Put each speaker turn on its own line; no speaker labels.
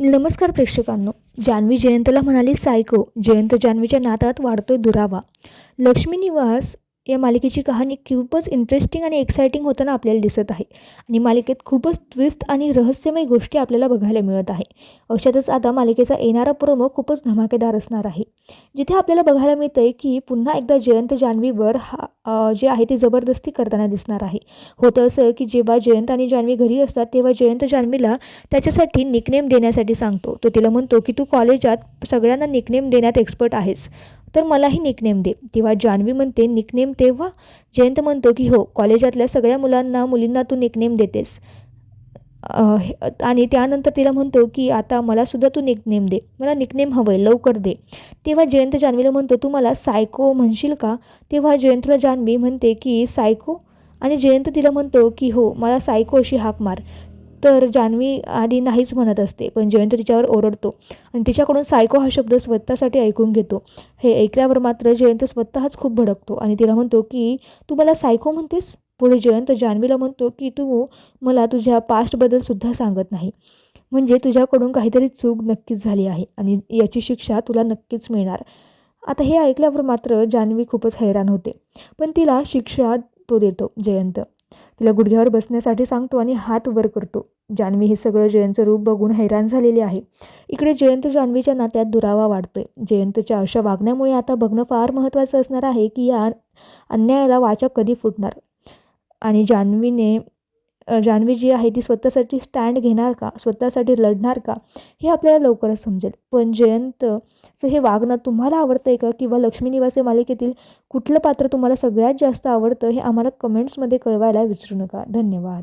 नमस्कार प्रेक्षकांनो जान्हवी जयंतला म्हणाली सायको जयंत जान्हवीच्या नातात वाढतोय दुरावा. लक्ष्मी निवास या मालिकेची कहाणी खूपच इंटरेस्टिंग आणि एक्सायटिंग होताना आपल्याला दिसत आहे. आणि मालिकेत खूपच ट्विस्ट आणि रहस्यमय गोष्टी आपल्याला बघायला मिळत आहे. अशातच आता मालिकेचा येणारा प्रोमो खूपच धमाकेदार असणार आहे. जिथे आपल्याला बघायला मिळतं आहे की पुन्हा एकदा जयंत जान्हवीवर हा जे आहे ते जबरदस्ती करताना दिसणार आहे. होतं असं की जेव्हा जयंत आणि जान्हवी घरी असतात तेव्हा जयंत जान्हवीला त्याच्यासाठी निकनेम देण्यासाठी सांगतो. तो तिला म्हणतो की तू कॉलेजात सगळ्यांना निकनेम देण्यात एक्सपर्ट आहेस. तर मलाही निकनेम दे. तेव्हा जान्हवी म्हणते निकनेम तेव्हा? जयंत म्हणतो की हो कॉलेजातल्या सगळ्या मुलांना मुलींना तू निकनेम देतेस. हे- आणि त्यानंतर तिला म्हणतो की आता मलासुद्धा तू निकनेम दे. मला निकनेम हवं आहे लवकर दे. तेव्हा जयंत जान्हवीला म्हणतो तू मला सायको म्हणशील का? तेव्हा जयंतला जान्हवी म्हणते की सायको आणि जयंत तिला म्हणतो की हो मला सायको अशी हाक मार. तर जान्हवी आधी नाहीच म्हणत असते पण जयंत तिच्यावर ओरडतो आणि तिच्याकडून सायको हा शब्द स्वतःसाठी ऐकून घेतो. हे ऐकल्यावर मात्र जयंत स्वतःच खूप भडकतो आणि तिला म्हणतो की तू मला सायको म्हणतेस? पुढे जयंत जान्हवीला म्हणतो की तू मला तुझ्या पास्टबद्दलसुद्धा सांगत नाही. म्हणजे तुझ्याकडून काहीतरी चूक नक्कीच झाली आहे आणि याची शिक्षा तुला नक्कीच मिळणार. आता हे ऐकल्यावर मात्र जान्हवी खूपच हैराण होते. पण तिला शिक्षा तो देतो जयंत. तिला गुडघ्यावर बसण्यासाठी सांगतो आणि हात वर करतो. जान्हवी हे सगळं जयंतचं रूप बघून हैराण झालेली आहे. इकडे जयंत जान्हवीच्या नात्यात दुरावा वाढतोय. जयंतच्या अशा वागण्यामुळे आता बघणं फार महत्त्वाचं असणार आहे की या अन्यायाला वाचा कधी फुटणार? आणि जान्हवीने जान्हवी जी आहे ती स्वतःसाठी स्टँड घेणार का? स्वतःसाठी लढणार का? हे आपल्याला लवकरच समजेल. पण जयंतचं हे वागणं तुम्हाला आवडतं आहे का? किंवा लक्ष्मी निवासी मालिकेतील कुठलं पात्र तुम्हाला सगळ्यात जास्त आवडतं हे आम्हाला कमेंट्समध्ये कळवायला विसरू नका. धन्यवाद.